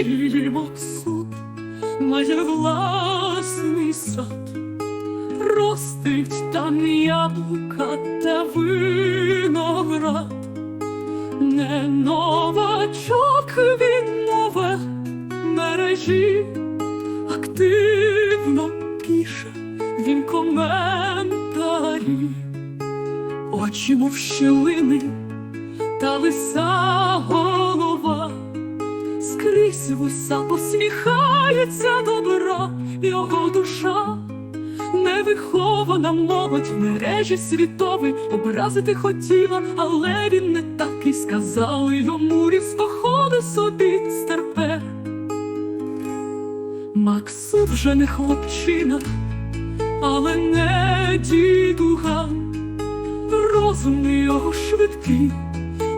її Максут має власний сад, ростить там яблука та виноград, не новачок він нове мережі, активно пише він коментарі, очі мов щілини та лиса скрізь вуса посміхається добра, його душа. Невихована молодь в мережі світовий образити хотіла, але він не так і сказали йому різко ходи собі стерпе. Максут вже не хлопчина, але не дідуга, розум його швидкий,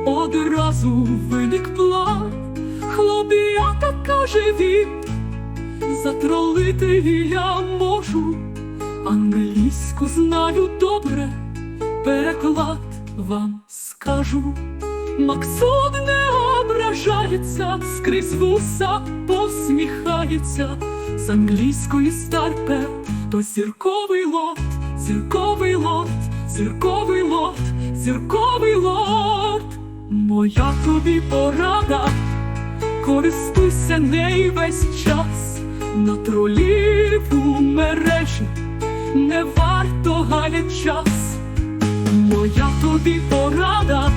одразу виник план. Хлоп'ята каже він, затролити я можу, англійську знаю добре, переклад вам скажу. Максут не ображається, скрізь вуса посміхається, з англійської старпе, то зірковий лот, зірковий лот, зірковий лот, зірковий лот. Моя тобі порада, користуйся нею весь час, на тролів мережі не варто галять час. Моя тобі порада,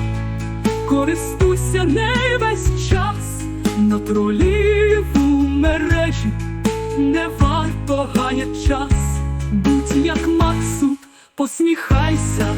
користуйся нею весь час, на тролів мережі не варто гаять час, будь як Максут, посміхайся,